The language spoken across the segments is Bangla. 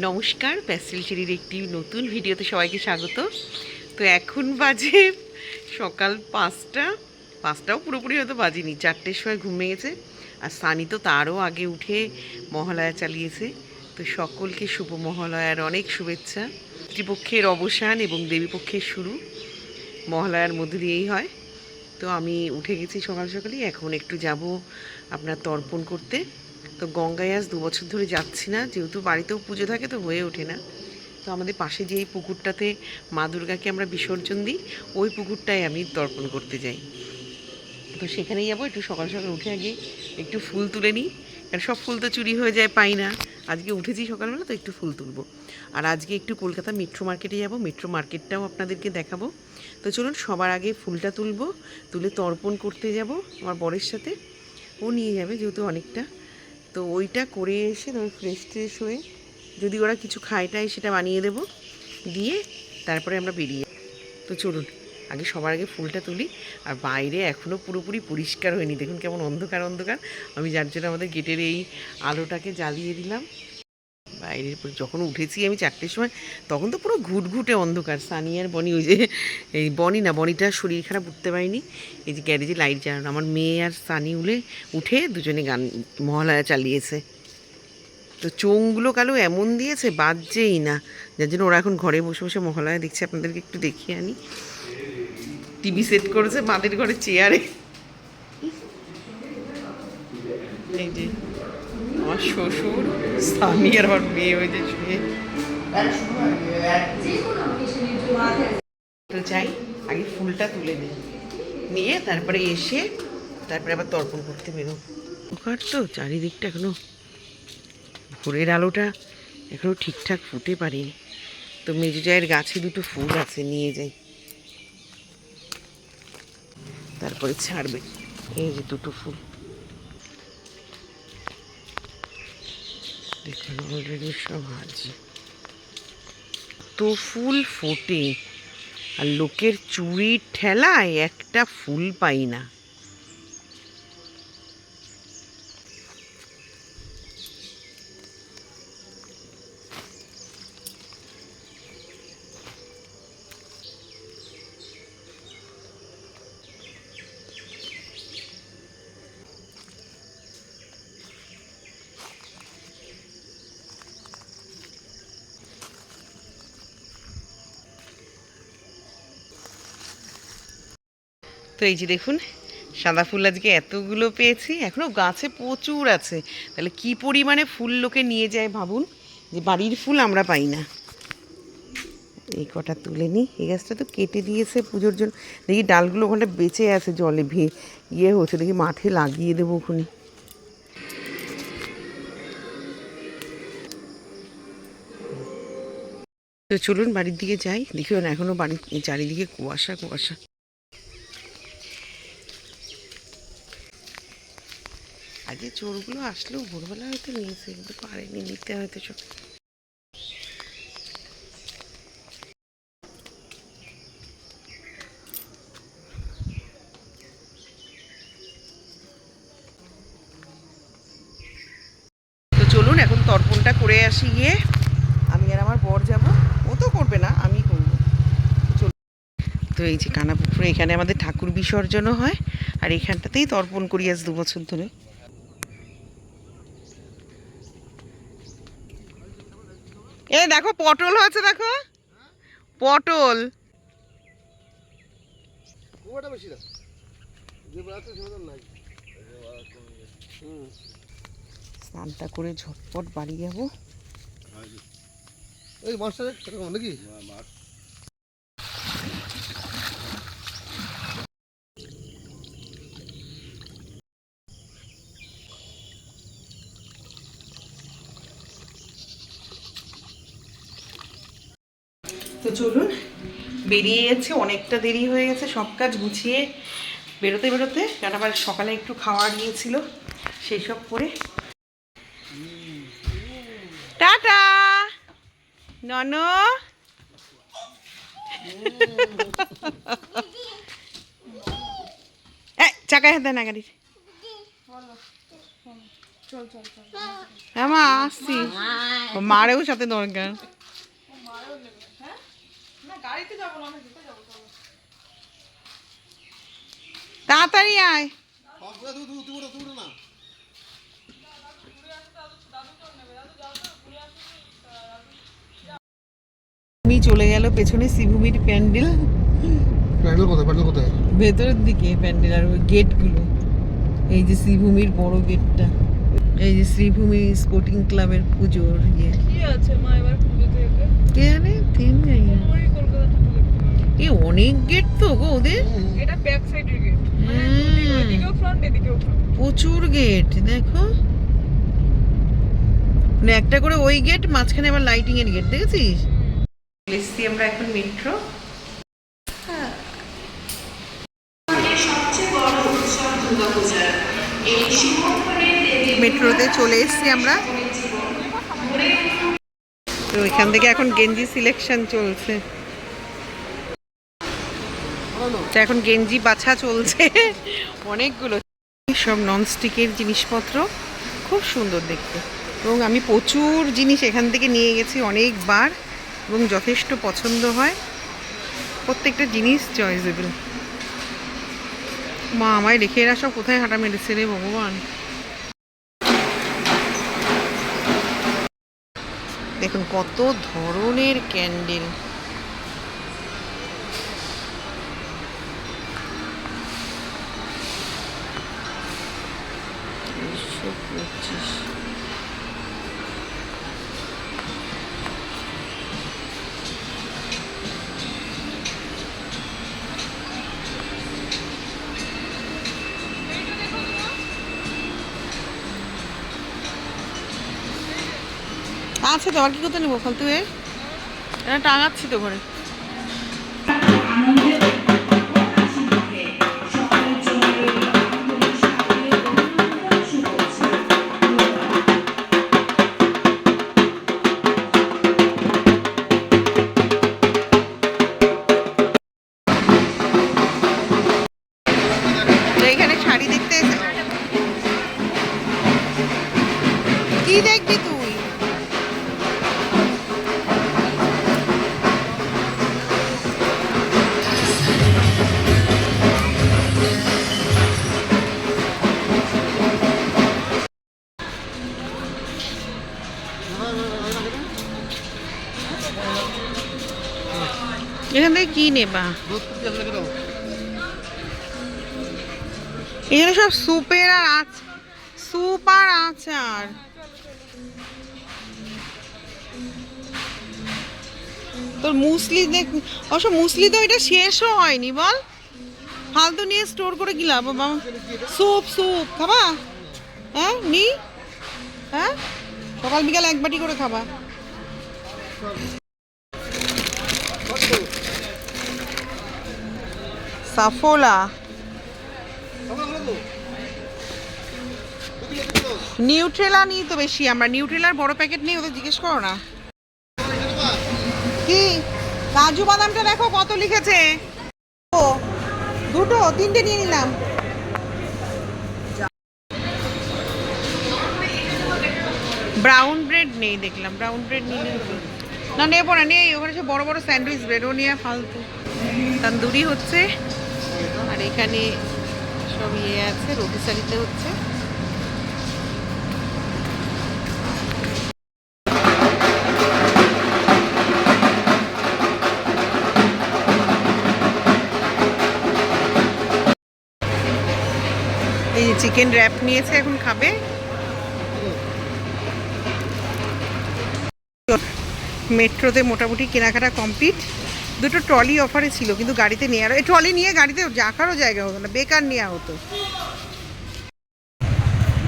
নমস্কার প্যাস্টেল চেরির একটি নতুন ভিডিওতে সবাইকে স্বাগত। তো এখন বাজে সকাল পাঁচটা, পাঁচটাও পুরোপুরি হয়তো বাজেনি, চারটের সময় ঘুমিয়ে গেছে আর সানি তো তারও আগে উঠে মহালয়া চালিয়েছে। তো সকলকে শুভ মহালয়ার অনেক শুভেচ্ছা। পিতৃপক্ষের অবসান এবং দেবীপক্ষের শুরু মহালয়ার মধ্যে দিয়েই হয়। তো আমি উঠে গেছি সকাল সকালই, এখন একটু যাব আপনার তর্পণ করতে। তো গঙ্গায় আজ দু বছর ধরে যাচ্ছি না, যেহেতু বাড়িতেও পুজো থাকে তো হয়ে ওঠে না। তো আমাদের পাশে যে এই পুকুরটাতে মা দুর্গাকে আমরা বিসর্জন দিই, ওই পুকুরটায় আমি তর্পণ করতে যাই। তো সেখানেই যাব, একটু সকাল সকাল উঠে আগে একটু ফুল তুলে নিই, কারণ সব ফুল তো চুরি হয়ে যায়, পাই না। আজকে উঠেছি সকালবেলা, তো একটু ফুল তুলবো। আর আজকে একটু কলকাতা মেট্রো মার্কেটে যাব, মেট্রো মার্কেটটাও আপনাদেরকে দেখাবো। তো চলুন, সবার আগে ফুলটা তুলবো, তুলে তর্পণ করতে যাব আমার বরের সাথে। ও নিয়ে যাবে, যেহেতু অনেকটা। তো ওইটা করে এসে তুমি ফ্রেশ ট্রেশ হয়ে যদি ওরা কিছু খায় টায় সেটা বানিয়ে দেব। দিয়ে তারপরে আমরা বেরিয়ে তো চলুন, আগে সবার আগে ফুলটা তুলি আর বাইরে এখনও পুরোপুরি পরিষ্কার হয়নি। দেখুন কেমন অন্ধকার অন্ধকার। আমি যার জন্য আমাদের গেটের এই আলোটাকে জ্বালিয়ে দিলাম। বাইরের যখন উঠেছি আমি চারটের সময়, তখন তো পুরো ঘুটঘুটে অন্ধকার। সানি আর বনি, ওই যে, এই বনি না বনিটা শরীর খারাপ উঠতে পারিনি। এই যে গ্যারেজে লাইট জ্বালানো, আমার মেয়ে আর সানি উলে উঠে দুজনে গান মহালয়া চালিয়েছে। তো চোঙগুলো কালো এমন দিয়েছে, বাজছেই না। যার জন্য ওরা এখন ঘরে বসে বসে মহালয়া দেখছে, আপনাদেরকে একটু দেখিয়ে আনি। টিভি সেট করেছে মাদের ঘরে চেয়ারে। এই যে। শ্বশুর, স্বামী আর আমার মেয়ে হয়েছে শুয়ে চাই আগে ফুলটা তুলে নিই। নিয়ে তারপরে এসে তারপরে আবার তর্পণ করতে বেরো ওখার তো চারিদিকটা এখনও ভোরের আলোটা এখনও ঠিকঠাক ফুটে পারেনি। তো মেজু জায়ের গাছে দুটো ফুল আছে, নিয়ে যাই। তারপরে ছাড়বে। এই যে দুটো ফুল। দেখুন অলরেডি সব হাজি তো ফুল ফোটে, আর লোকের চুরি ঠেলায় একটা ফুল পাই না। তো এই যে দেখুন, সাদা ফুল আজকে এতগুলো পেয়েছি এখনও গাছে প্রচুর আছে। তাহলে কি পরিমাণে ফুল লোকে নিয়ে যায় ভাবুন, যে বাড়ির ফুল আমরা পাই না। এই কটা তুলে নিই, এই গাছটা তো কেটে দিয়েছে পুজোর জন্য। দেখি ডালগুলো ওখানটা বেঁচে আছে জলে ভে ইয়ে হচ্ছে, দেখি মাঠে লাগিয়ে দেবো ওখানে। তো চলুন বাড়ির দিকে যাই, দেখি না এখনও বাড়ির চারিদিকে কুয়াশা কুয়াশা। আগে চোরগুলো আসলেও ভোরবেলা হয়তো নিয়েছে, কিন্তু পারেনি, নিতে হয়তো চোর চলুন এখন তর্পণটা করে আসি গিয়ে। আমি আর আমার বর যাব। ও তো করবে না, আমি করব। চলুন। তো এই যে কানাপুকুরে, এখানে আমাদের ঠাকুর বিসর্জনও হয়, আর এখানটাতেই তর্পণ করি আজ দু বছর ধরে এ দেখো পটল হয়েছে দেখো। পটল। স্নানটা করে ঝটপট বাড়ি যাব। এই মাছটা নাকি? তো চলুন, বেরিয়ে যাচ্ছে অনেকটা দেরি হয়ে গেছে, সব কাজ গুছিয়ে বেরোতে বেরোতে কারণ আবার সকালে একটু খাওয়া গিয়েছিল সেই সব করে। টাটা! নন! চাকায় হাত না গাড়ির। হ্যাঁ মা, আসছি। মারেও সাথে দরকার। গাড়িতে যাব না হেঁটে যাব চলো। তাড়াতাড়ি আয়। তুমি চলে গেল পেছনে শ্রীভূমির প্যান্ডেল। প্যান্ডেল কোথায় প্যান্ডেল কোথায়? ভেতরের দিকে প্যান্ডেল আর ওই গেটগুলো। এই যে শ্রীভূমির বড় গেটটা। এই যে শ্রীভূমি স্পোর্টিং ক্লাবের পুজোর ইয়ে। কি আছে মা এবার পুজো থেকে? কে জানে? তিন জানি না। ওই কলকাতা থেকে দেখতে হবে। এই অনেক গেট তো গো ওদের। এটা ব্যাক সাইডের গেট মানে প্রচুর গেট দেখো। মানে একটা করে ওই গেট মাঝখানে আবার লাইটিং এর গেট দেখেছিস? এসছি আমরা এখন মেট্রো মেট্রোতে চলে এসেছি আমরা। তো এখান থেকে এখন গেঞ্জি সিলেকশন চলছে। এখন গেঞ্জি বাছা চলছে। অনেকগুলো। সব ননস্টিকের জিনিসপত্র। খুব সুন্দর দেখতে। এবং আমি প্রচুর জিনিস এখান থেকে নিয়ে গেছি অনেকবার। এবং যথেষ্ট পছন্দ হয়। প্রত্যেকটা জিনিস চয়েসেবল মা, আমায় রেখে এরা সব কোথায় হাঁটা মেরেছে রে ভগবান। দেখুন কত ধরনের ক্যান্ডেল। পঁচিশ। আছে তো আর কি করতে নেব? ফালতু এটা টাঙাচ্ছি তো ঘরে। এখান থেকে কি নেবা? আছে এখানে সব স্যুপের আর আচ স্যুপ আর আচার। তোর মুসলি দেখ অবশ্য মুসলি তো এটা শেষও হয়নি, বল। ফালতু নিয়ে স্টোর করে কি লাভ? বাবা। স্যুপ স্যুপ খাবা? হ্যাঁ নি? হ্যাঁ? সকাল বিকাল এক বাটি করে খাবা। সাফোলা। নিউট্রেলা নিই তো বেশি, আমরা নিউট্রেলার বড় প্যাকেট নেই ওদের জিজ্ঞেস করো না। কি? কাজু বাদামটা দেখো কত লিখেছে। ও, দুটো, তিনটে নিয়ে নিলাম। ব্রাউন ব্রেড নেই দেখলাম ব্রাউন ব্রেড নিয়ে না, নেব না, নেই, ওখানে সব বড় বড় স্যান্ডউইচ ব্রেডও নিয়ে ফালতু। তান্দুরি হচ্ছে। এখানে সব ইয়ে আছে, রবি সারিতে হচ্ছে। এই চিকেন র্যাপ নিয়েছে এখন খাবে। মেট্রোতে মোটামুটি কেনাকাটা কমপ্লিট দুটো ট্রলি অফারে ছিল কিন্তু গাড়িতে নেওয়ার এই ট্রলি নিয়ে গাড়িতে রাখারও জায়গা হতো না বেকার নেওয়া হতো।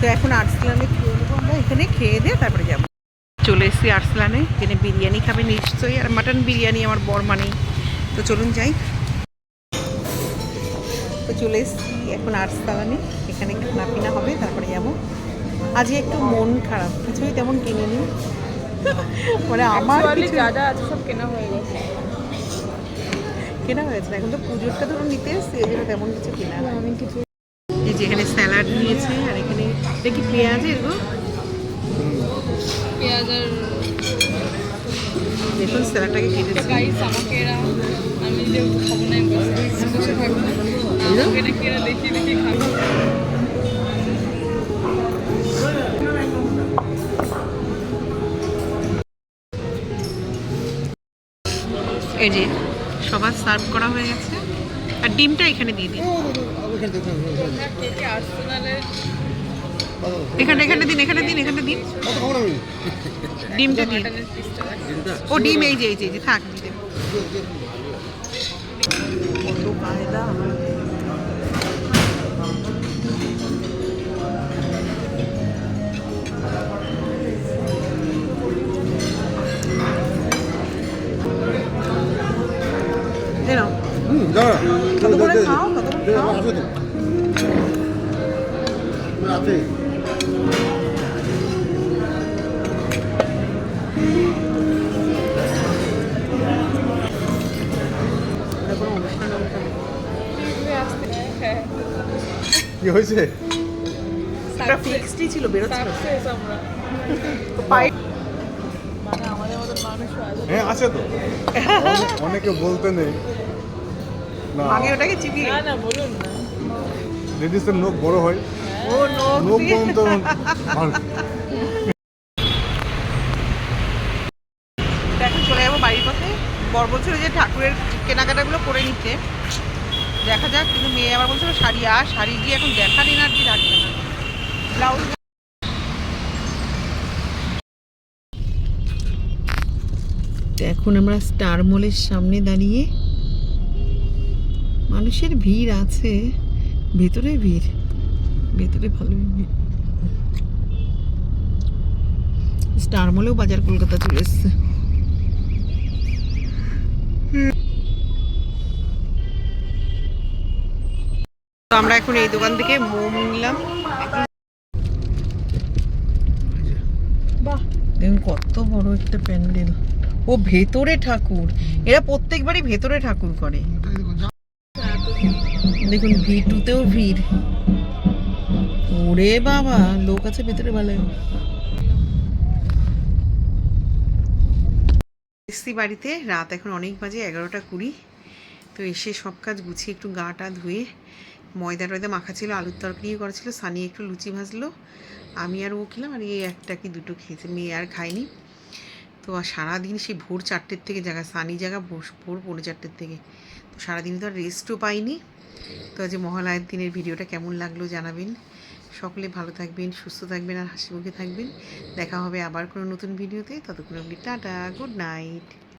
তো এখন আর্টসলানে খেয়ে নেব আমরা এখানে খেয়ে দিয়ে তারপরে যাব। চলে এসেছি আর্টসলানে এখানে বিরিয়ানি খাবে নিশ্চয়ই আর মাটন বিরিয়ানি আমার বর মানেই তো চলুন যাই। তো চলে এসেছি এখন আর্টস দালানে এখানে খানা পিনা হবে তারপরে যাব। আজকে একটু মন খারাপ কিছুই তেমন কিনিনি। মানে আমার যা যা আছে সব কেনা হয়ে গেছে। কেনা হয়েছে? না। এখন তো পুজোরটা ধরো নিতে এসছি এই জন্য তেমন কিছু কেনা আমি কিছু এই যে এখানে স্যালাড নিয়েছে আর এখানে এটা কি পেঁয়াজের গো। পেঁয়াজ আর দেখুন স্যালাডটাকে কেটেছি। গাইস আমাকে এরা আমি যেহেতু খাব না আমি বসে থাকব আমাকে নাকি এরা দেখিয়ে দেখিয়ে খাবে। এই যে সবার সার্ভ করা হয়ে গেছে। আর ডিমটা এখানে দিয়ে দিন। এখানে এখানে দিন এখানে দিন এখানে দিন। ডিমটা দিন। ও ডিম, এই যে এই যে থাক দেব। কত কি হয়েছে? এটা ফিক্সডই ছিল বেরোচ্ছিল। মানে আমাদের মতো মানুষ হ্যাঁ আছে তো। অনেকে বলতে নেই। না। আগে ওটাকে চিবিয়ে না না বলুন না। লেডিসের নখ বড় হয়। ও নোখ এখন চলে যাব বাড়ির পথে। যে ঠাকুরের কেনাকাটাগুলো করে নিতে দেখা যাক, কিন্তু মেয়ে আবার বলছিল শাড়ি আর শাড়ি গিয়ে এখন দেখার এনার্জি থাকবে না। ব্লাউজ এখন আমরা স্টার মলের সামনে দাঁড়িয়ে মানুষের ভিড় আছে, ভেতরে ভিড়, ভেতরে ভালো ভিড়। স্টার মলেও বাজার কলকাতা চলে এসছে। আমরা এখন এই দোকান থেকে মোম নিলাম। দেখুন কত বড় একটা প্যান্ডেল। ও ভেতরে ঠাকুর। এরা প্রত্যেকবারই ভেতরে ঠাকুর করে। দেখুন, ভিটুতেও ভিড়। ওরে বাবা, লোক আছে ভেতরে ভালো এসছি বাড়িতে, রাত এখন অনেক বাজে, এগারোটা কুড়ি। তো এসে সব কাজ গুছিয়ে একটু গাটা ধুয়ে ময়দা টয়দা মাখা ছিল, আলুর তরকারি করা ছিল, সানি একটু লুচি ভাজলো। আমি আর ও খেলাম আর এই একটা কি দুটো খেয়েছে, মেয়ে আর খায়নি। তো আর সারাদিন সেই ভোর চারটের থেকে জায়গা সানি জায়গা ভোর পৌনে চারটের থেকে। তো সারাদিন তো আর রেস্টও পাইনি। তো আজ মহালয়ের দিনের ভিডিওটা কেমন লাগল জানাবেন। সকলে ভালো থাকবেন, সুস্থ থাকবেন আর হাসি মুখে থাকবেন। দেখা হবে আবার কোনো নতুন ভিডিওতে। ততক্ষণ অবধি টাটা গুড নাইট